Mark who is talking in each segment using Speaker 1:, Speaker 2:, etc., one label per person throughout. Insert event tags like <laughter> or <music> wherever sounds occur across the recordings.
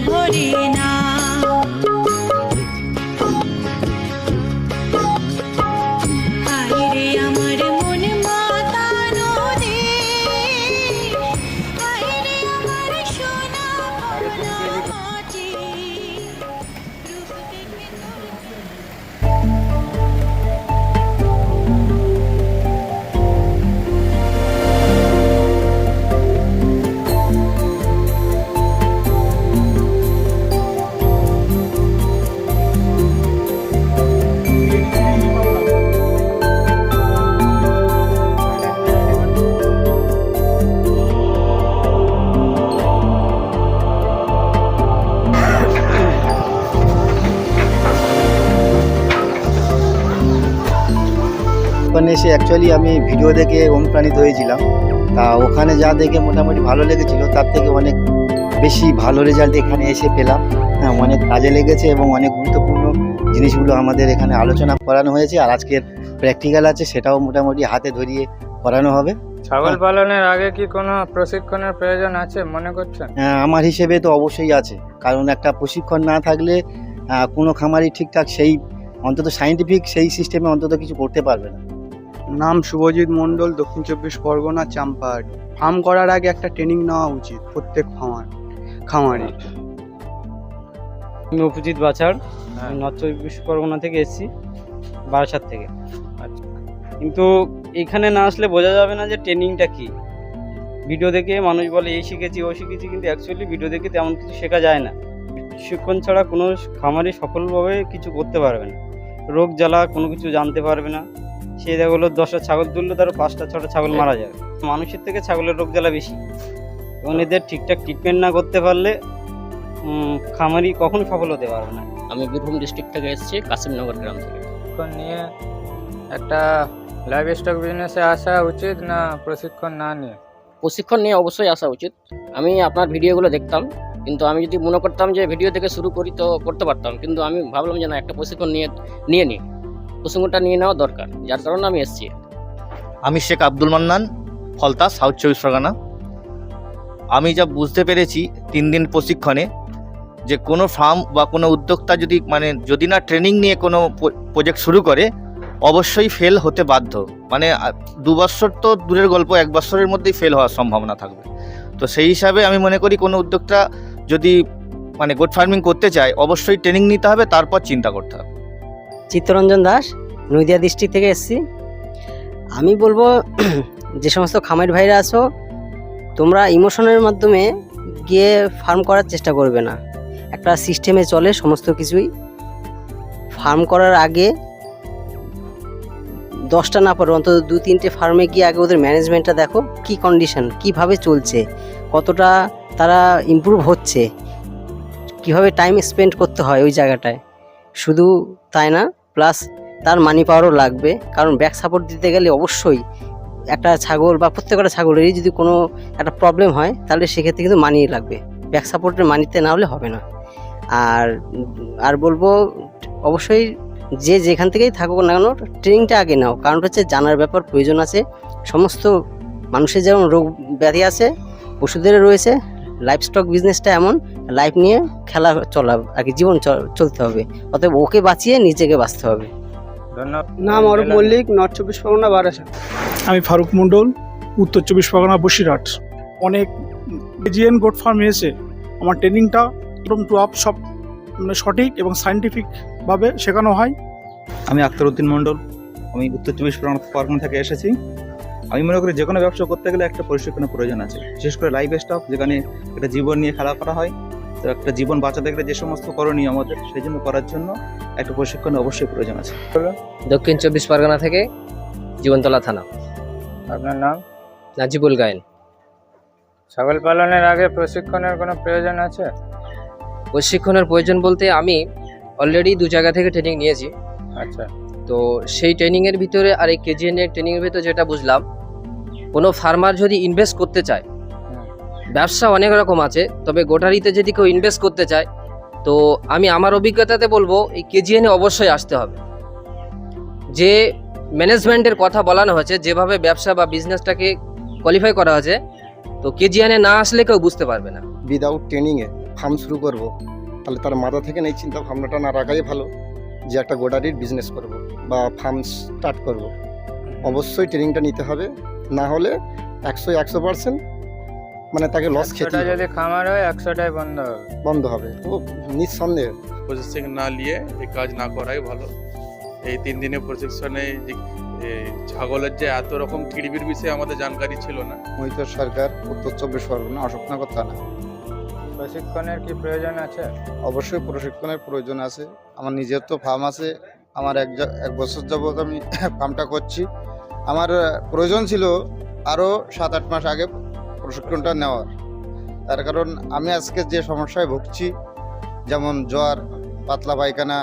Speaker 1: ভরি প্রশিক্ষণে এসে অ্যাকচুয়ালি আমি ভিডিও দেখে অনুপ্রাণিত হয়েছিলাম। তা ওখানে যা দেখে মোটামুটি ভালো লেগেছিল তার থেকে অনেক বেশি ভালো রেজাল্ট এখানে এসে পেলাম। হ্যাঁ অনেক কাজে লেগেছে এবং অনেক গুরুত্বপূর্ণ জিনিসগুলো আমাদের এখানে আলোচনা করানো হয়েছে আর আজকের প্র্যাকটিক্যাল আছে সেটাও মোটামুটি হাতে ধরিয়ে করানো হবে।
Speaker 2: ছাগল পালনের আগে কি কোনো প্রশিক্ষণের প্রয়োজন আছে মনে করছেন?
Speaker 1: হ্যাঁ, আমার হিসেবে তো অবশ্যই আছে। কারণ একটা প্রশিক্ষণ না থাকলে কোনো খামারই ঠিকঠাক সেই অন্তত সাইন্টিফিক সেই সিস্টেমে অন্তত কিছু করতে পারবে না।
Speaker 3: নাম শুভজিৎ মণ্ডল দক্ষিণ চব্বিশ পরগনা চাম্পাহাটি ফার্ম করার আগে একটা ট্রেনিং নেওয়া উচিত প্রত্যেক খামার খামারে।
Speaker 4: আমি অভিজিৎ বাছার
Speaker 2: হ্যাঁ।
Speaker 4: নর্থ চব্বিশ পরগনা থেকে এসেছি বারাসাত থেকে।
Speaker 2: আচ্ছা।
Speaker 4: কিন্তু এখানে না আসলে বোঝা যাবে না যে ট্রেনিংটা কি। ভিডিও দেখে মানুষ বলে এই শিখেছি ও শিখেছি কিন্তু অ্যাকচুয়ালি ভিডিও দেখে তেমন কিছু শেখা যায় না। প্রশিক্ষণ ছাড়া কোনো খামারি সফলভাবে কিছু করতে পারবে না। রোগ জ্বালা কোনো কিছু জানতে পারবে না। সে দেখা হলো দশটা ছাগল তুললে তার পাঁচটা ছটা ছাগল মারা যাবে মানুষের থেকে ছাগলের রোগ জ্বালা বেশি। এবং এদের ঠিকঠাক ট্রিটমেন্ট না করতে পারলে খামারি কখনো সফল হতে পারবে না।
Speaker 5: আমি বীরভূম ডিস্ট্রিক্ট থেকে এসেছি কাশিমনগর গ্রাম থেকে।
Speaker 2: প্রশিক্ষণ নিয়ে একটা লাইভ স্টক বিজনেসে আসা উচিত না প্রশিক্ষণ না নিয়ে?
Speaker 5: প্রশিক্ষণ নিয়ে অবশ্যই আসা উচিত। আমি আপনার ভিডিওগুলো দেখতাম কিন্তু আমি যদি মনে করতাম যে ভিডিও থেকে শুরু করি তো করতে পারতাম কিন্তু আমি ভাবলাম যে না একটা প্রশিক্ষণ নিয়ে নিয়ে নিই। প্রশিক্ষণটা নিয়ে নেওয়া দরকার, যার কারণে আমি এসেছি।
Speaker 6: আমি শেখ আব্দুল মান্নান, ফলতা, সাউথ চব্বিশ পরগনা। আমি যা বুঝতে পেরেছি তিন দিন প্রশিক্ষণে, যে কোনো ফার্ম বা কোনো উদ্যোক্তা যদি মানে যদি না ট্রেনিং নিয়ে কোনো প্রজেক্ট শুরু করে, অবশ্যই ফেল হতে বাধ্য। মানে দু বছর তো দূরের গল্প, এক বছরের মধ্যেই ফেল হওয়ার সম্ভাবনা থাকবে। তো সেই হিসাবে আমি মনে করি কোনো উদ্যোক্তা যদি মানে গোট ফার্মিং করতে চায়, অবশ্যই ট্রেনিং নিতে হবে, তারপর চিন্তা করতে হবে।
Speaker 7: চিত্তরঞ্জন দাস, নদিয়া ডিস্ট্রিক্ট থেকে এসছি। আমি বলব, <clears throat> যে সমস্ত খামের ভাইরা আছো, তোমরা ইমোশনের মাধ্যমে গিয়ে ফার্ম করার চেষ্টা করবে না। একটা সিস্টেমে চলে সমস্ত কিছুই। ফার্ম করার আগে দশটা না পারো, অন্তত দু, তিনটে ফার্মে গিয়ে আগে ওদের ম্যানেজমেন্টটা দেখো, কি কন্ডিশন কীভাবে চলছে, কতটা তারা ইমপ্রুভ হচ্ছে, কীভাবে টাইম স্পেন্ড করতে হয় ওই জায়গাটায়। শুধু তাই না? প্লাস তার মানি পাওয়ারও লাগবে। কারণ ব্যাক সাপোর্ট দিতে গেলে অবশ্যই একটা ছাগল বা প্রত্যেকটা ছাগলেরই যদি কোনো একটা প্রবলেম হয়, তাহলে সেক্ষেত্রে কিন্তু মানি লাগবে। ব্যাক সাপোর্টের মানিতে না হলে হবে না। আর আর বলব, অবশ্যই যে যেখান থেকেই থাকুক না কেন ট্রেনিংটা আগে নাও। কারণ হচ্ছে জানার ব্যাপার, প্রয়োজন আছে। সমস্ত মানুষের যেমন রোগ ব্যাধি আছে, ওষুধেরও রয়েছে। লাইফ স্টক বিজনেসটা এমন লাইফ নিয়ে খেলা চলা আর কি জীবন চ- চলতে হবে। অতএব ওকে বাঁচিয়ে নিজেকে বাঁচতে হবে।
Speaker 3: নাম অরূপ মল্লিক নর্থ চব্বিশ পরগনা বারাসাত।
Speaker 8: আমি ফারুক মণ্ডল উত্তর চব্বিশ পরগনা বসিরহাট। অনেক জিএন গোট ফার্ম এসে আমার ট্রেনিংটা একদম টু আপ সব মানে সঠিক এবং সাইন্টিফিকভাবে শেখানো হয়।
Speaker 9: আমি আক্তার উদ্দিন মণ্ডল আমি উত্তর চব্বিশ পরগনা পরগনা থেকে এসেছি। আমি মনে করি যে কোনো ব্যবসা করতে গেলে একটা প্রশিক্ষণের প্রয়োজন আছে। বিশেষ করে লাইফ স্টক যেখানে একটা জীবন নিয়ে খেলা করা হয়। তো একটা জীবন বাঁচাতে গেলে যে সমস্ত করণীয় আমাদের সেই জন্য করার জন্য একটা প্রশিক্ষণের অবশ্যই প্রয়োজন আছে।
Speaker 10: দক্ষিণ চব্বিশ পরগনা থেকে জীবনতলা থানা।
Speaker 2: আপনার নাম?
Speaker 10: নাজিবুল গায়েন।
Speaker 2: ছাগল পালনের আগে প্রশিক্ষণের কোনো প্রয়োজন আছে?
Speaker 10: প্রশিক্ষণের প্রয়োজন বলতে আমি অলরেডি দু জায়গা থেকে ট্রেনিং নিয়েছি।
Speaker 2: আচ্ছা।
Speaker 10: তো সেই ট্রেনিংয়ের ভিতরে আর এই কেজিএন এর ট্রেনিংয়ের ভিতরে যেটা বুঝলাম কোনো ফার্মার যদি ইনভেস্ট করতে চায় ব্যবসা অনেক রকম আছে তবে গোটারিতে যদি কেউ ইনভেস্ট করতে চায় তো আমি আমার অভিজ্ঞতাতে বলব এই কেজিএনে অবশ্যই আসতে হবে। যে ম্যানেজমেন্টের কথা বলানো হয়েছে যেভাবে ব্যবসা বা বিজনেসটাকে কোয়ালিফাই করা হয়েছে তো কেজিএনে না আসলে কেউ বুঝতে পারবে না।
Speaker 1: উইদাউট ট্রেনিংয়ে ফার্ম শুরু করব তাহলে তার মাথা থেকে এই চিন্তা ভাবনাটা না রাখাই ভালো যে একটা গোডারির বিজনেস করব বা ফার্ম স্টার্ট করব। অবশ্যই ট্রেনিংটা নিতে হবে না হলে একশো একশো পার্সেন্ট মানে তাকে লস খেতে
Speaker 2: যদি খামার হয় একশোটাই বন্ধ হবে।
Speaker 1: বন্ধ হবে। ও নিঃসন্দেহে।
Speaker 11: প্রসেসিং না নিয়ে এই কাজ না করাই ভালো। এই তিন দিনের প্রশিক্ষণে এই ছাগলের যে এত রকম কিড়বির বিষয়ে আমাদের জানকারি ছিল না।
Speaker 1: মহিত সরকার উত্তর চব্বিশ পরগনা অশোকনগর থানা।
Speaker 2: প্রশিক্ষণের কি প্রয়োজন আছে?
Speaker 1: অবশ্যই প্রশিক্ষণের প্রয়োজন আছে। আমার নিজের তো ফার্ম আছে। আমার এক এক বছর যাবৎ আমি <coughs> ফার্মটা করছি। আমার প্রয়োজন ছিল আরও সাত আট মাস আগে প্রশিক্ষণটা নেওয়ার। তার কারণ আমি আজকে যে সমস্যায় ভুগছি, যেমন জ্বর, পাতলা পায়খানা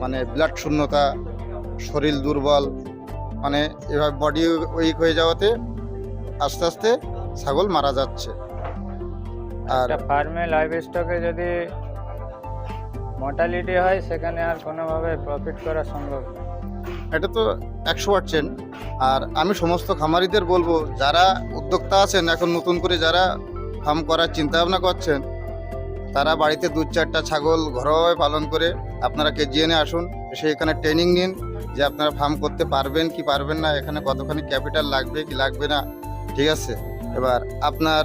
Speaker 1: মানে ব্লাড শূন্যতা, শরীর দুর্বল
Speaker 12: মানে এভাবে বডি উইক হয়ে যাওয়াতে আস্তে আস্তে ছাগল মারা যাচ্ছে। আর
Speaker 2: ফার্মে লাইভ স্টকে যদি মর্টালিটি হয়, সেখানে আর কোনোভাবে প্রফিট করা সম্ভব না।
Speaker 12: এটা তো একশো পার্সেন্ট আর আমি সমস্ত খামারিদের বলব, যারা উদ্যোক্তা আছেন, এখন নতুন করে যারা ফার্ম করার চিন্তা ভাবনা করছেন, তারা বাড়িতে দু চারটা ছাগল ঘরোয়াভাবে পালন করে আপনারা কেজিএনে আসুন, এসে এখানে ট্রেনিং নিন যে আপনারা ফার্ম করতে পারবেন কি পারবেন না, এখানে কতখানি ক্যাপিটাল লাগবে, কি লাগবে না, ঠিক আছে? এবার আপনার,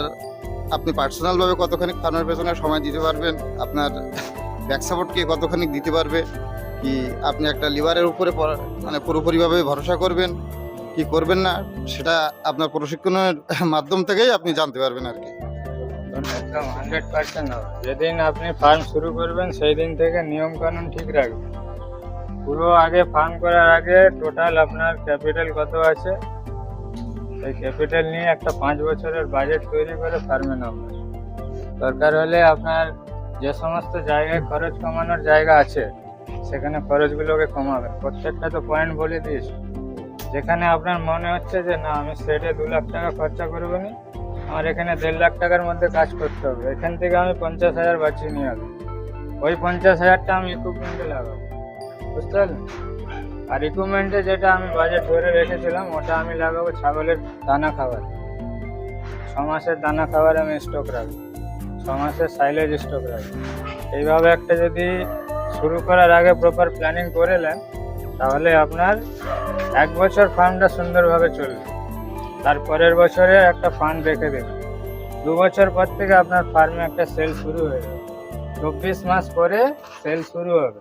Speaker 12: আপনি পার্সোনালভাবে কতখানি ফার্মের পেছনে সময় দিতে পারবেন, আপনার ব্যাক সাপোর্ট কে কতখানি দিতে পারবে কি আপনি একটা লিভারের উপরে পরা- মানে পুরোপুরিভাবে ভরসা করবেন, কি করবেন না, সেটা আপনার প্রশিক্ষণের মাধ্যম থেকেই আপনি জানতে পারবেন আর কি।
Speaker 2: একদম হান্ড্রেড পার্সেন্ট হবে। যেদিন আপনি ফার্ম শুরু করবেন সেই দিন থেকে নিয়ম কানুন ঠিক রাখবেন। পুরো আগে ফার্ম করার আগে টোটাল আপনার ক্যাপিটাল কত আছে? সেই ক্যাপিটাল নিয়ে একটা পাঁচ বছরের বাজেট তৈরি করে ফার্মে নামবেন দরকার হলে আপনার যে সমস্ত জায়গায় খরচ কমানোর জায়গা আছে সেখানে খরচগুলোকে কমাবেন প্রত্যেকটা তো পয়েন্ট বলে দিয়েছি। যেখানে আপনার মনে হচ্ছে যে, না, আমি সেটে দু লাখ টাকা খরচা করব না, আমার এখানে দেড় লাখ টাকার মধ্যে কাজ করতে হবে। এখান থেকে আমি পঞ্চাশ হাজার বাঁচিয়ে নিয়ে আসব। ওই পঞ্চাশ হাজারটা আমি ইকুইপমেন্টে লাগাবো। বুঝতে পারলেন? আর ইকুইপমেন্টে যেটা আমি বাজেট ধরে রেখেছিলাম, ওটা আমি লাগাবো ছাগলের দানা খাবার। ছ মাসের দানা খাবার আমি স্টক রাখব। ছ মাসের সাইলেজ স্টক রাখব। এইভাবে একটা যদি শুরু করার আগে প্রপার প্ল্যানিং করে নেন, তাহলে আপনার এক বছর ফার্মটা সুন্দরভাবে চলবে। তারপরের বছরে একটা ফান্ড রেখে দেবেন। দু বছর পর থেকে আপনার ফার্মে একটা সেল শুরু হয়ে যাবে। চব্বিশ মাস পরে সেল শুরু হবে।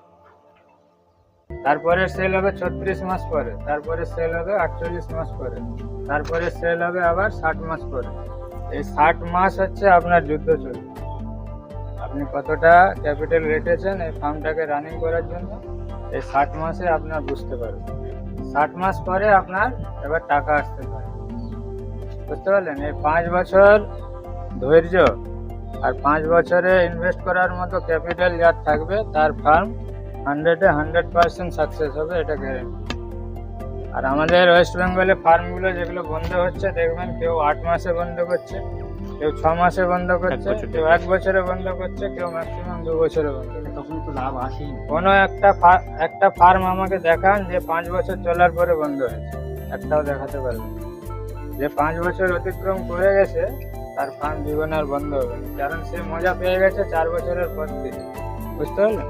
Speaker 2: তারপরে সেল হবে ছত্রিশ মাস পরে তারপরে সেল হবে আটচল্লিশ মাস পরে তারপরে সেল হবে আবার ষাট মাস পরে। এই ষাট মাস হচ্ছে আপনার যুদ্ধ চলবে। আপনি কতটা ক্যাপিটাল রেখেছেন এই ফার্মটাকে রানিং করার জন্য, এই ষাট মাসে আপনার বুঝতে পারবেন। ষাট মাস পরে আপনার এবার টাকা আসতে পারে। বুঝতে পারলেন? এই পাঁচ বছর ধৈর্য আর পাঁচ বছরে ইনভেস্ট করার মতো ক্যাপিটাল যার থাকবে, তার ফার্ম হান্ড্রেডে হান্ড্রেড পার্সেন্ট সাকসেস হবে, এটা গ্যারেন্টি আর আমাদের ওয়েস্ট বেঙ্গলে ফার্মগুলো যেগুলো বন্ধ হচ্ছে, দেখবেন কেউ আট মাসে বন্ধ করছে। কেউ ছ মাসে বন্ধ করছে কেউ এক বছরে বন্ধ করছে কেউ ম্যাক্সিমাম দু বছরে বন্ধ করছে।
Speaker 1: তখন তো লাভ আসেই
Speaker 2: কোনো একটা একটা ফার্ম আমাকে দেখান যে পাঁচ বছর চলার পরে বন্ধ হয়েছে। একটাও দেখাতে পারবেন না। যে পাঁচ বছর অতিক্রম করে গেছে তার ফার্ম জীবনে আর বন্ধ হবে না। কারণ সে মজা পেয়ে গেছে চার বছরের পর থেকে। বুঝতে পারলে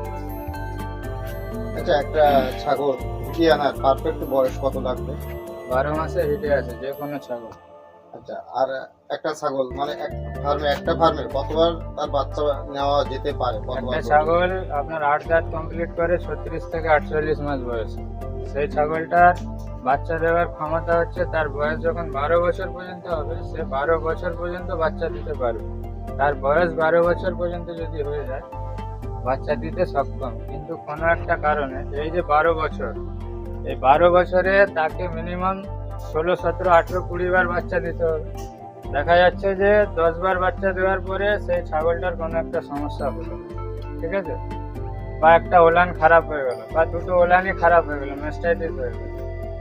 Speaker 12: আচ্ছা একটা ছাগল কি আনার পারফেক্ট বয়স কত লাগবে?
Speaker 2: বারো মাসে হিটে আছে যে কোনো ছাগল।
Speaker 12: আচ্ছা আর একটা ছাগল মানে এক ফার্মে একটা ফার্মে কতবার তার বাচ্চা নেওয়া যেতে পারে? কতবার
Speaker 2: ছাগল আপনার আট দাঁত কমপ্লিট করে ছত্রিশ থেকে আটচল্লিশ মাস বয়সে। সেই ছাগলটার বাচ্চা দেওয়ার ক্ষমতা হচ্ছে তার বয়স যখন বারো বছর পর্যন্ত হবে সে বারো বছর পর্যন্ত বাচ্চা দিতে পারবে। তার বয়স বারো বছর পর্যন্ত যদি হয়ে যায় বাচ্চা দিতে সক্ষম। কিন্তু কোনো একটা কারণে এই যে বারো বছর এই বারো বছরে তাকে মিনিমাম ষোলো, সতেরো, আঠেরো, কুড়ি বার বাচ্চা দিতে হবে। দেখা যাচ্ছে যে দশ বার বাচ্চা দেওয়ার পরে সেই ছাগলটার কোনো একটা সমস্যা হলো। ঠিক আছে? বা একটা ওলান খারাপ হয়ে গেল, বা দুটো ওলানই খারাপ হয়ে গেল মেস্টাইটিস হয়ে গেল।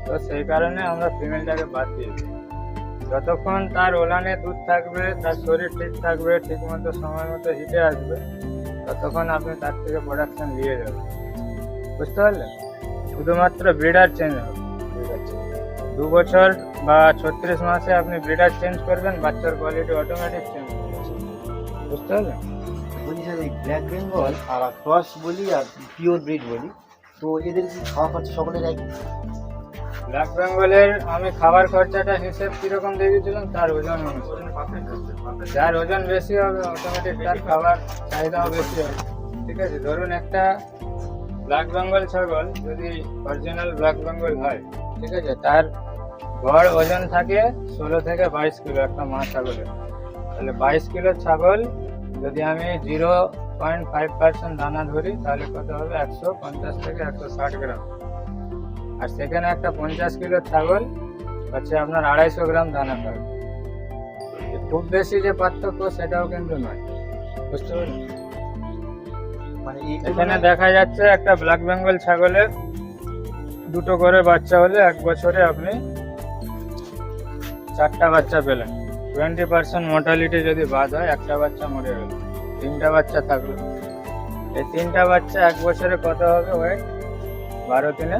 Speaker 2: তো সেই কারণে আমরা ফিমেলটাকে বাদ দিয়ে দিই। যতক্ষণ তার ওলানে দুধ থাকবে, তার শরীর ঠিক থাকবে ঠিক মতো সময় মতো হিটে আসবে, ততক্ষণ আপনি তার থেকে প্রোডাকশন নিয়ে যাবেন। বুঝতে পারলেন? শুধুমাত্র ব্রিডার চেঞ্জ হবে। দু বছর বা ছত্রিশ মাসে আপনি ব্রিডার চেঞ্জ করবেন বাচ্চার কোয়ালিটি অটোমেটিক চেঞ্জ বুঝতে পারলেন?
Speaker 1: বলি স্যার এই ব্ল্যাক বেঙ্গল আর ক্রস বলি আর পিওর ব্রিড বলি তো এদের কি খাওয়া খরচা সকলের একই?
Speaker 2: ব্ল্যাক বেঙ্গলের আমি খাবার খরচাটা হিসেব কীরকম দেখেছিলাম তার ওজন। যার ওজন বেশি হবে অটোমেটিক তার খাবার চাহিদাও বেশি হবে। ঠিক আছে? ধরুন একটা ব্ল্যাক বেঙ্গল ছাগল যদি অরিজিনাল ব্ল্যাক বেঙ্গল হয় ঠিক আছে? তার গড় ওজন থাকে ষোলো থেকে বাইশ কিলো একটা মা ছাগলের। তাহলে বাইশ কিলো ছাগল যদি আমি জিরো পয়েন্ট ফাইভ পার্সেন্ট দানা ধরি তাহলে কত হবে? একশো পঞ্চাশ থেকে একশো ষাট গ্রাম। আর সেখানে একটা পঞ্চাশ কিলো ছাগল হচ্ছে আপনার আড়াইশো গ্রাম দানা পাবে খুব বেশি যে পার্থক্য সেটাও কিন্তু নয়। বুঝতে পারলেন?
Speaker 1: মানে
Speaker 2: এখানে দেখা যাচ্ছে একটা ব্ল্যাক বেঙ্গল ছাগলের দুটো করে বাচ্চা হলে এক বছরে আপনি চারটা বাচ্চা পেলেন। টোয়েন্টি পার্সেন্ট মর্টালিটি যদি বাদ হয়, একটা বাচ্চা মরে গেল, তিনটা বাচ্চা থাকল। এই তিনটা বাচ্চা এক বছরে কত হবে? ওয়েট বারো তিনে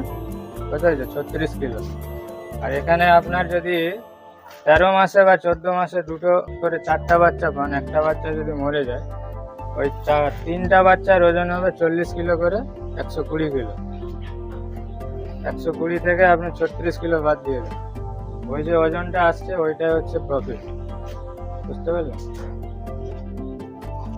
Speaker 2: কত হয়েছে? ছত্রিশ কিলো। আর এখানে আপনার যদি তেরো মাসে বা চোদ্দ মাসে দুটো করে চারটা বাচ্চা পান, একটা বাচ্চা যদি মরে যায়, ওই চার তিনটা বাচ্চার ওজন হবে চল্লিশ কিলো করে, একশো কুড়ি কিলো। একশো কুড়ি থেকে আপনি ছত্রিশ কিলো বাদ দিয়ে দেন। ওই যে ওজনটা আসছে, ওইটাই হচ্ছে প্রফিট বুঝতে পারলেন